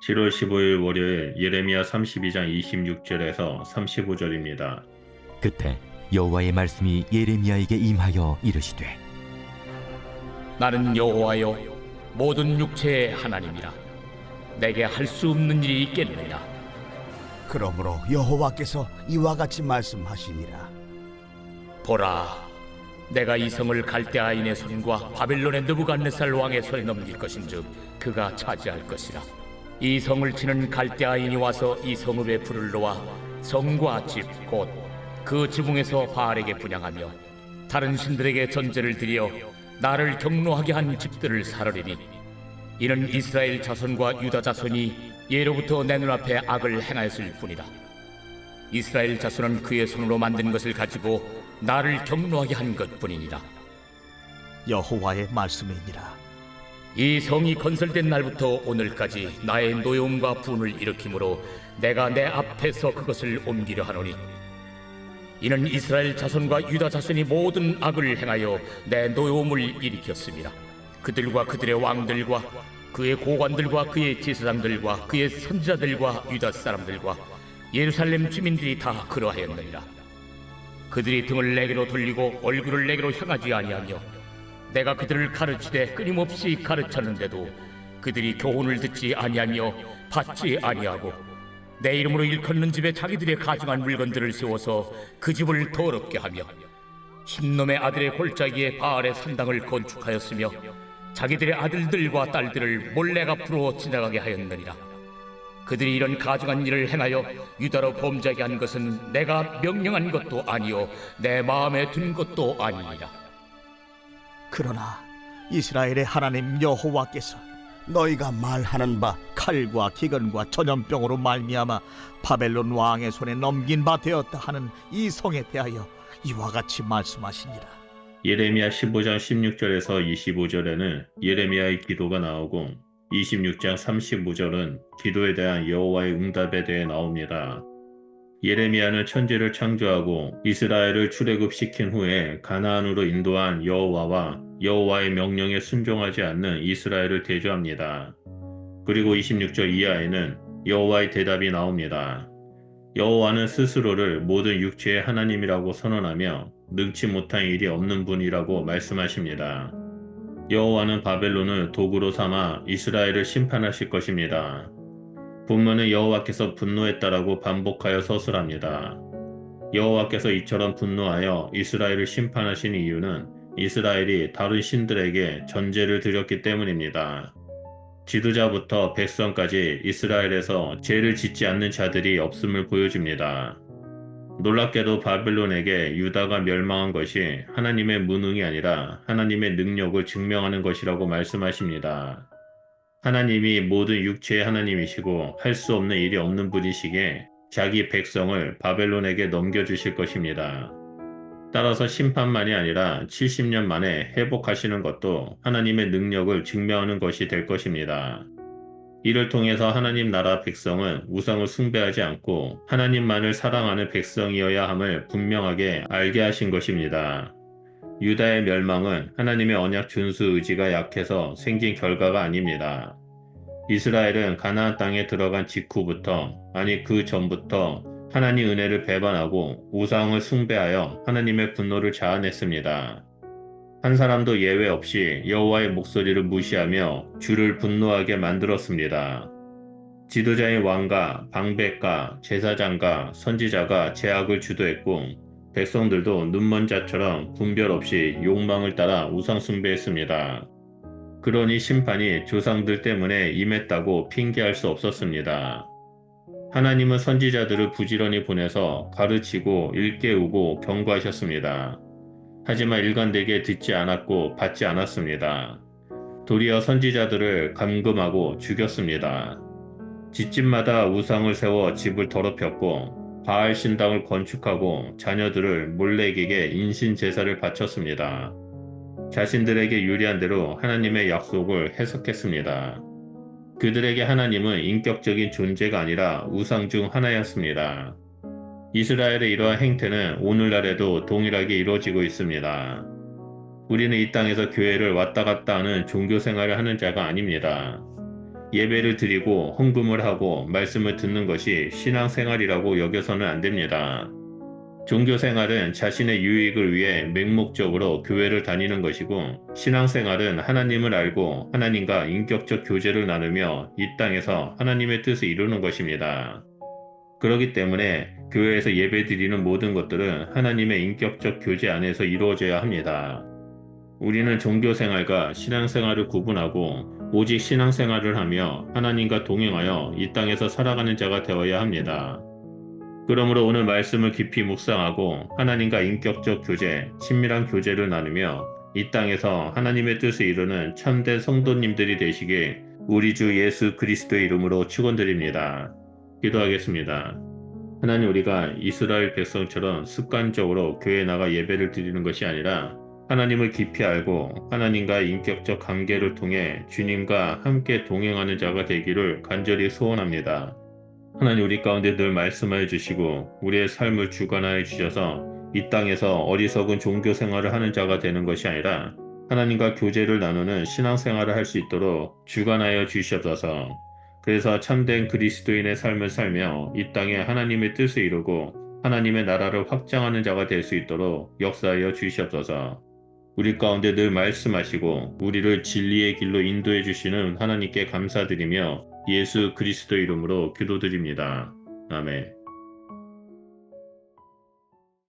7월 15일 월요일 예레미야 32장 26절에서 35절입니다. 그때 여호와의 말씀이 예레미야에게 임하여 이르시되 나는 여호와여 모든 육체의 하나님이라. 내게 할 수 없는 일이 있겠느냐? 그러므로 여호와께서 이와 같이 말씀하시니라. 보라 내가 이 성을 갈대아인의 손과 바벨론의 느부갓네살 왕의 손에 넘길 것인즉 그가 차지할 것이라 이 성을 치는 갈대아인이 와서 이 성읍에 불을 놓아 성과 집 곧 그 지붕에서 바알에게 분양하며 다른 신들에게 전제를 드려 나를 경노하게 한 집들을 사르리니 이는 이스라엘 자손과 유다 자손이 예로부터 내 눈앞에 악을 행하였을 뿐이다 이스라엘 자손은 그의 손으로 만든 것을 가지고 나를 경노하게 한 것뿐이니라. 여호와의 말씀이니라 이 성이 건설된 날부터 오늘까지 나의 노여움과 분을 일으키므로 내가 내 앞에서 그것을 옮기려 하노니 이는 이스라엘 자손과 유다 자손이 모든 악을 행하여 내 노여움을 일으켰습니다. 그들과 그들의 왕들과 그의 고관들과 그의 제사장들과 그의 선지자들과 유다 사람들과 예루살렘 주민들이 다 그러하였느니라. 그들이 등을 내게로 돌리고 얼굴을 내게로 향하지 아니하며 내가 그들을 가르치되 끊임없이 가르쳤는데도 그들이 교훈을 듣지 아니하며 받지 아니하고 내 이름으로 일컫는 집에 자기들의 가증한 물건들을 세워서 그 집을 더럽게 하며 흰놈의 아들의 골짜기에 바알의 산당을 건축하였으며 자기들의 아들들과 딸들을 몰래 앞으로 지나가게 하였느니라. 그들이 이런 가증한 일을 행하여 유다로 범죄하게 한 것은 내가 명령한 것도 아니요 내 마음에 든 것도 아니니라 그러나 이스라엘의 하나님 여호와께서 너희가 말하는 바 칼과 기근과 전염병으로 말미암아 바벨론 왕의 손에 넘긴 바 되었다 하는 이 성에 대하여 이와 같이 말씀하시니라 예레미야 15장 16절에서 25절에는 예레미야의 기도가 나오고 26장 35절은 기도에 대한 여호와의 응답에 대해 나옵니다. 예레미야는 천지를 창조하고 이스라엘을 출애굽시킨 후에 가나안으로 인도한 여호와와 여호와의 명령에 순종하지 않는 이스라엘을 대조합니다. 그리고 26절 이하에는 여호와의 대답이 나옵니다. 여호와는 스스로를 모든 육체의 하나님이라고 선언하며 능치 못한 일이 없는 분이라고 말씀하십니다. 여호와는 바벨론을 도구로 삼아 이스라엘을 심판하실 것입니다. 본문은 여호와께서 분노했다라고 반복하여 서술합니다. 여호와께서 이처럼 분노하여 이스라엘을 심판하신 이유는 이스라엘이 다른 신들에게 전제를 드렸기 때문입니다. 지도자부터 백성까지 이스라엘에서 죄를 짓지 않는 자들이 없음을 보여줍니다. 놀랍게도 바벨론에게 유다가 멸망한 것이 하나님의 무능이 아니라 하나님의 능력을 증명하는 것이라고 말씀하십니다. 하나님이 모든 육체의 하나님이시고 할 수 없는 일이 없는 분이시기에 자기 백성을 바벨론에게 넘겨주실 것입니다. 따라서 심판만이 아니라 70년 만에 회복하시는 것도 하나님의 능력을 증명하는 것이 될 것입니다. 이를 통해서 하나님 나라 백성은 우상을 숭배하지 않고 하나님만을 사랑하는 백성이어야 함을 분명하게 알게 하신 것입니다. 유다의 멸망은 하나님의 언약 준수 의지가 약해서 생긴 결과가 아닙니다. 이스라엘은 가나안 땅에 들어간 직후부터 아니 그 전부터 하나님 은혜를 배반하고 우상을 숭배하여 하나님의 분노를 자아냈습니다. 한 사람도 예외 없이 여호와의 목소리를 무시하며 주를 분노하게 만들었습니다. 지도자인 왕과 방백과 제사장과 선지자가 제약을 주도했고 백성들도 눈먼 자처럼 분별 없이 욕망을 따라 우상 숭배했습니다. 그러니 심판이 조상들 때문에 임했다고 핑계할 수 없었습니다. 하나님은 선지자들을 부지런히 보내서 가르치고 일깨우고 경고하셨습니다. 하지만 일관되게 듣지 않았고 받지 않았습니다. 도리어 선지자들을 감금하고 죽였습니다. 집집마다 우상을 세워 집을 더럽혔고 바알 신당을 건축하고 자녀들을 몰래에게 인신 제사를 바쳤습니다. 자신들에게 유리한 대로 하나님의 약속을 해석했습니다. 그들에게 하나님은 인격적인 존재가 아니라 우상 중 하나였습니다. 이스라엘의 이러한 행태는 오늘날에도 동일하게 이루어지고 있습니다. 우리는 이 땅에서 교회를 왔다 갔다 하는 종교 생활을 하는 자가 아닙니다. 예배를 드리고 헌금을 하고 말씀을 듣는 것이 신앙생활이라고 여겨서는 안 됩니다. 종교생활은 자신의 유익을 위해 맹목적으로 교회를 다니는 것이고 신앙생활은 하나님을 알고 하나님과 인격적 교제를 나누며 이 땅에서 하나님의 뜻을 이루는 것입니다. 그렇기 때문에 교회에서 예배드리는 모든 것들은 하나님의 인격적 교제 안에서 이루어져야 합니다. 우리는 종교생활과 신앙생활을 구분하고 오직 신앙생활을 하며 하나님과 동행하여 이 땅에서 살아가는 자가 되어야 합니다. 그러므로 오늘 말씀을 깊이 묵상하고 하나님과 인격적 교제, 친밀한 교제를 나누며 이 땅에서 하나님의 뜻을 이루는 참된 성도님들이 되시길 우리 주 예수 그리스도의 이름으로 축원드립니다. 기도하겠습니다. 하나님 우리가 이스라엘 백성처럼 습관적으로 교회에 나가 예배를 드리는 것이 아니라 하나님을 깊이 알고 하나님과 인격적 관계를 통해 주님과 함께 동행하는 자가 되기를 간절히 소원합니다. 하나님 우리 가운데 늘 말씀하여 주시고 우리의 삶을 주관하여 주셔서 이 땅에서 어리석은 종교 생활을 하는 자가 되는 것이 아니라 하나님과 교제를 나누는 신앙 생활을 할 수 있도록 주관하여 주시옵소서. 그래서 참된 그리스도인의 삶을 살며 이 땅에 하나님의 뜻을 이루고 하나님의 나라를 확장하는 자가 될 수 있도록 역사하여 주시옵소서. 우리 가운데 늘 말씀하시고 우리를 진리의 길로 인도해 주시는 하나님께 감사드리며 예수 그리스도 이름으로 기도드립니다. 아멘.